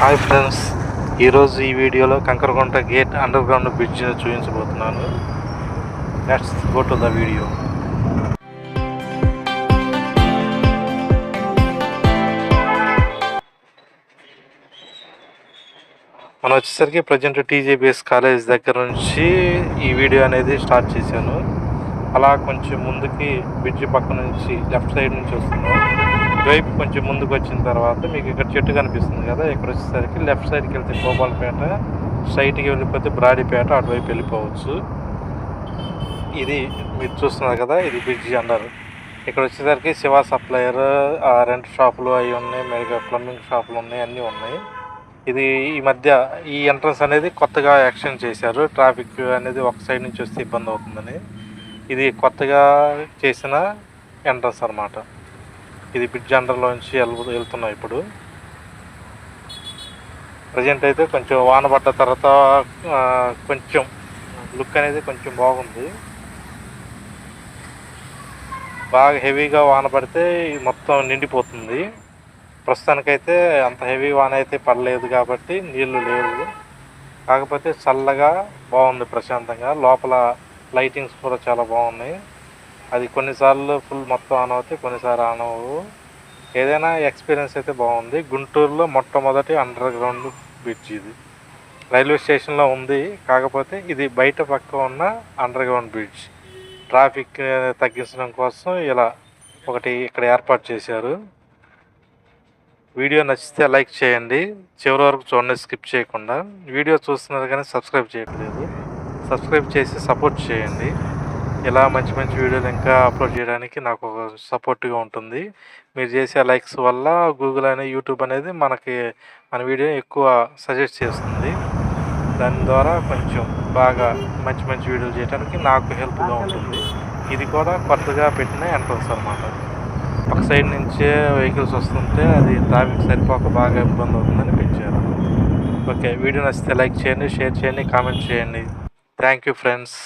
Hi friends ఈరోజు ఈ వీడియోలో Kankaragunta gate under ground bridge చూపించబోతున్నాను. Let's go to the video మనం వచ్చేసరికి ప్రజెంట్ టీజేబీఎస్ కాలేజ్ దగ్గర నుంచి ఈ వీడియో అనేది స్టార్ట్ చేశాను. అలా కొంచెం ముందుకి బ్రిడ్జ్ పక్క నుంచి లెఫ్ట్ సైడ్ నుంచి వస్తున్నాం. వైపు కొంచెం ముందుకు వచ్చిన తర్వాత మీకు ఇక్కడ చెట్టు కనిపిస్తుంది కదా ఇక్కడ వచ్చేసరికి లెఫ్ట్ సైడ్కి వెళ్తే గోపాలపేట స్ట్రైట్కి వెళ్ళిపోతే బ్రాడీపేట అటువైపు వెళ్ళిపోవచ్చు. ఇది మీరు చూస్తున్నారు కదా ఇది బ్రిడ్జి అండర్ ఇక్కడ వచ్చేసరికి శివ సప్లయర్ రెంట్ షాపులు అవి ఉన్నాయి మెగా ప్లంబింగ్ షాపులు ఉన్నాయి అన్నీ ఉన్నాయి. ఇది ఈ మధ్య ఈ ఎంట్రన్స్ అనేది కొత్తగా యాక్షన్ చేశారు. ట్రాఫిక్ అనేది ఒక సైడ్ నుంచి వస్తే ఇబ్బంది అవుతుందని. ఇది కొత్తగా చేసిన ఎంట్రన్స్ అనమాట ఇది బిడ్ అండర్లోంచి వెళ్ వెళ్తున్నాం ఇప్పుడు. ప్రజెంట్ అయితే కొంచెం వాన పడ్డ తర్వాత కొంచెం లుక్ అనేది కొంచెం బాగుంది. బాగా హెవీగా వాన పడితే మొత్తం నిండిపోతుంది. ప్రస్తుతానికైతే అంత హెవీ వాన అయితే పడలేదు కాబట్టి నీళ్ళు లేవు. కాకపోతే చల్లగా బాగుంది ప్రశాంతంగా. లోపల లైటింగ్స్ కూడా చాలా బాగున్నాయి. అది కొన్నిసార్లు ఫుల్ మొత్తం ఆన్ అవుతాయి కొన్నిసార్లు ఆన్ అవ్వవు. ఏదైనా ఎక్స్పీరియన్స్ అయితే బాగుంది. గుంటూరులో మొట్టమొదటి అండర్ గ్రౌండ్ బ్రిడ్జ్ ఇది. రైల్వే స్టేషన్లో ఉంది. కాకపోతే ఇది బయట పక్క ఉన్న అండర్ గ్రౌండ్ బ్రిడ్జ్ ట్రాఫిక్ తగ్గించడం కోసం ఇలా ఒకటి ఇక్కడ ఏర్పాటు చేశారు. వీడియో నచ్చితే లైక్ చేయండి. చివరి వరకు చూడండి స్కిప్ చేయకుండా. వీడియో చూస్తున్నారు కానీ సబ్స్క్రైబ్ చేయట్లేదు. సబ్స్క్రైబ్ చేసి సపోర్ట్ చేయండి. ఇలా మంచి మంచి వీడియోలు ఇంకా అప్లోడ్ చేయడానికి నాకు ఒక సపోర్ట్గా ఉంటుంది. మీరు చేసే లైక్స్ వల్ల గూగుల్ అనే యూట్యూబ్ అనేది మనకి మన వీడియో ఎక్కువ సజెస్ట్ చేస్తుంది. దాని ద్వారా కొంచెం బాగా మంచి మంచి వీడియోలు చేయడానికి నాకు హెల్ప్గా ఉంటుంది. ఇది కూడా కొత్తగా పెట్టిన ఎంట్రన్స్ అనమాట ఒక సైడ్ నుంచే వెహికల్స్ వస్తుంటే అది ట్రాఫిక్ సరిపోక బాగా ఇబ్బంది అవుతుందని పెంచారు. ఓకే వీడియో నచ్చితే లైక్ చేయండి షేర్ చేయండి కామెంట్ చేయండి. Thank you friends.